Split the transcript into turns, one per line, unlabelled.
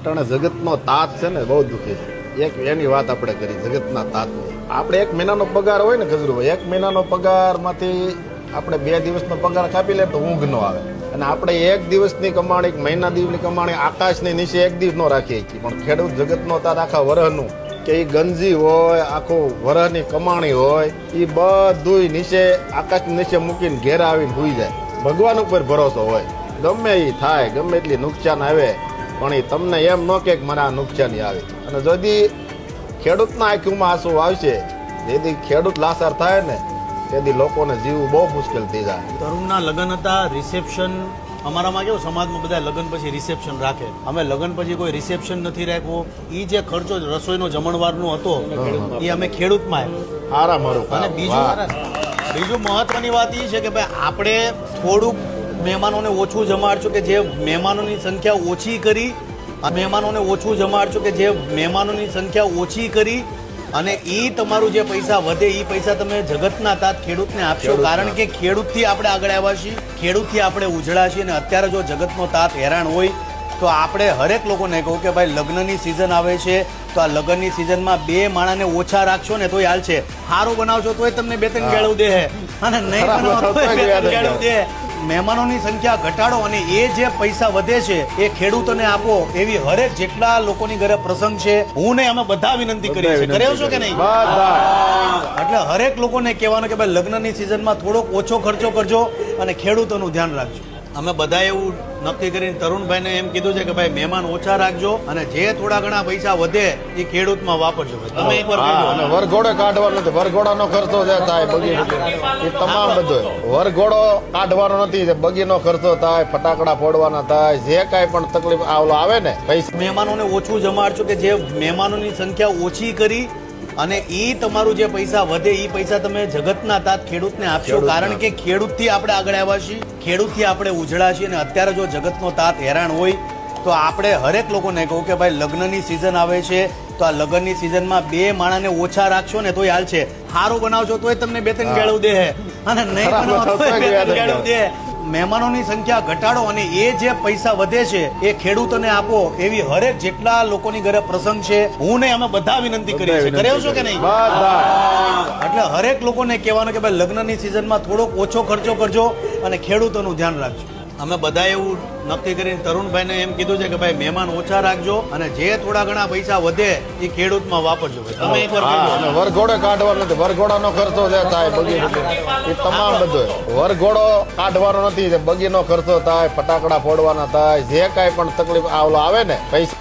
અટાણે જગતનો તાત છે ને, બહુ દુઃખી છે. એક એની વાત આપણે કરી, જગતના તાતની આપણે એક મહિનાનો પગાર હોય ને ગજરુભાઈ એક મહિનાનો પગારમાંથી આપણે બે દિવસનો પગાર કાપી લે તો ઊંઘ ન આવે. અને આપણે એક દિવસની કમાણી મહિના દિવસની કમાણી, આકાશની નીચે એક દિવસ ન રાખીએ છીએ પણ ખેડૂત જગતનો તાત આખા વરહનું. કે એ ગંજી હોય, આખું વરહની કમાણી હોય એ બધુંય નીચે આકાશની નીચે મૂકીને ઘેર આવીને ભૂઈ જાય. ભગવાન ઉપર ભરોસો હોય. ગમે એ થાય, ગમે એટલી નુકસાન આવે પણ એ તમને એમ ન કે મને આ નુકસાની આવી. અને যদি ખેડૂતના આંખમાં આંસુ આવશે જેથી ખેડૂત લાસાર થાય ને તેથી લોકોને જીવવું બહુ મુશ્કેલ થઈ જાય.
તરુણના લગ્ન હતા રિસેપ્શન અમારામાં કેવું સમાજમાં બધા લગ્ન પછી રિસેપ્શન રાખે. અમે લગ્ન પછી કોઈ રિસેપ્શન નથી રાખવું એ જે ખર્ચો રસોઈનો જમણવારનો હતો એ અમે ખેડૂતમાં
આરામ મારું
અને બીજું. બીજું મહત્વની વાત એ છે કે ભાઈ આપણે થોડુંક મહેમાનોને ઓછું જમાડશું કે જે મહેમાનોની સંખ્યા ઓછી કરી મહેમાનોને ઓછું જમાડશું કે જે મહેમાનોની સંખ્યા ઓછી કરી અને એ તમારું જે પૈસા વધે એ પૈસા તમે જગતના તાત ખેડૂતને આપશો. કારણ કે ખેડૂતથી આપણે આગળ આવ્યા છીએ ખેડૂતથી આપણે ઉજળા છીએ અને અત્યારે જો જગતનો તાત હેરાન હોય તો આપણે હરેક લોકોને કહું કે ભાઈ લગ્નની સિઝન આવે છે તો આ લગ્નની સિઝનમાં બે માણાને ઓછા રાખશો ને તોય હાલ છે. સારું બનાવશો તોય તમને બે ત્રણ ગેળું દે અને નહીં બનાવો તોય બે ત્રણ ગેળું દે. મહેમાનોની સંખ્યા ઘટાડો અને એ જે પૈસા વધે છે એ ખેડૂતોને આપો એવી હરેક જેટલા લોકોની ઘરે પ્રસંગ છે હું ને અમે બધા વિનંતી કરીએ છીએ. કર્યો છો કે નહીં? એટલે હરેક લોકોને કહેવાનું કે ભાઈ લગ્નની સિઝનમાં થોડોક ઓછો ખર્ચો કરજો અને ખેડૂતોનું ધ્યાન રાખજો. અમે બધા એવું નક્કી કરીને તરુણભાઈને એમ કીધું છે કે ભાઈ મહેમાન ઓછા રાખજો અને જે થોડા ઘણા પૈસા વધે એ ખેડૂતમાં વાપરજો. તમે એકવાર
અને વરઘોડો કાઢવાનો નથી. વરઘોડાનો ખર્ચો જે થાય બગી એ તમામ બધો. વરઘોડો કાઢવાનો નથી બગીનો ખર્ચો થાય ફટાકડા ફોડવાના થાય જે કાંઈ પણ તકલીફ આવલો આવે ને પૈસા.
મહેમાનોને ઓછું જમાડશો કે જે મહેમાનોની સંખ્યા ઓછી કરી અને એ તમારું જે પૈસા વધે એ પૈસા તમે જગતના તાત ખેડૂતને આપશો. કારણ કે ખેડૂતથી આપણે આગળ આવ્યા છીએ ખેડૂતથી આપણે ઉજળા છીએ અને અત્યારે જો જગતનો તાત હેરાન હોય તો આપણે હરેક લોકોને કહું કે ભાઈ લગ્નની સિઝન આવે છે તો આ લગ્નની સિઝનમાં બે માણાને ઓછા રાખશો ને તોય હાલ છે. સારું બનાવશો તોય તમને બે ત્રણ ગેળું દે અને નહીં બનાવો તોય બે ત્રણ ગેળું દે મહેમાનોની સંખ્યા ઘટાડો અને એ જે પૈસા વધે છે એ ખેડૂતોને આપો એવી હરેક જેટલા લોકોની ઘરે પ્રસંગ છે હું ને અમે બધા વિનંતી કરીએ છીએ. કર્યો છો કે નહીં? એટલે હરેક લોકોને કહેવાનું કે ભાઈ લગ્નની સિઝનમાં થોડોક ઓછો ખર્ચો કરજો અને ખેડૂતોનું ધ્યાન રાખજો. અમે બધા એવું નક્કી કરીને તરુણભાઈને એમ કીધું છે કે ભાઈ મહેમાન ઓછા રાખજો અને જે થોડા ઘણા પૈસા વધે એ ખેડૂતમાં વાપરજો તમે એકવાર
અને વરઘોડો કાઢવાનો નથી. વરઘોડાનો ખર્ચો જે થાય બગી એ તમામ બધો વરઘોડો કાઢવાનો નથી. બગીનો ખર્ચો થાય ફટાકડા ફોડવાના થાય જે કાંઈ પણ તકલીફ આવલો આવે ને પૈસા